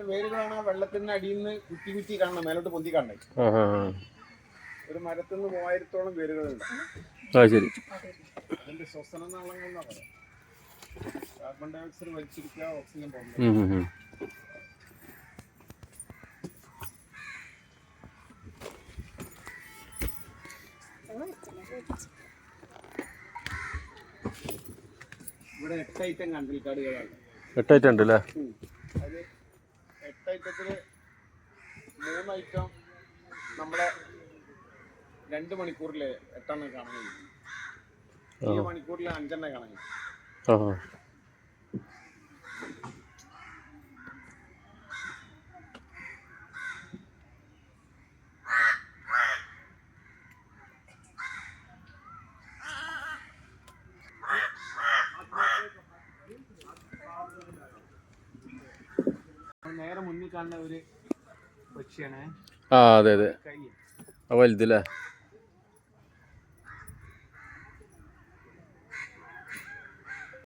അതിന്റെ വേരുകളാണ് ആ വെള്ളത്തിന്റെ അടിയിൽ നിന്ന് കുത്തി കുത്തി കാണണം മേലോട്ട് പൊന്തി കാണണേ. ഒരു മരത്തിൽ നിന്ന് മൂവായിരത്തോളം വേരുകളുണ്ട്. അതിന്റെ ശ്വസന നാളങ്ങൾ എന്നാ പറയാം? കാർബൺ ഡൈ ഓക്സൈഡ് വലിച്ചെടുക്കുക ഓക്സിജൻ പോകുന്നത്. ഉം, ഉം, ഉം. ഇവിടെ എട്ട് ഐറ്റം ഉണ്ട് അല്ലേ? എട്ട് മൂന്ന് ഐറ്റം നമ്മളെ രണ്ട് മണിക്കൂറിൽ എട്ടെണ്ണം കഴിയും ഈ മണിക്കൂറിൽ അഞ്ചെണ്ണം കാണാൻ നേരെ മുന്നിൽ കാണുന്ന ഒരു പക്ഷിയാണ് ആ അതെ അതെ. വലുതല്ലേ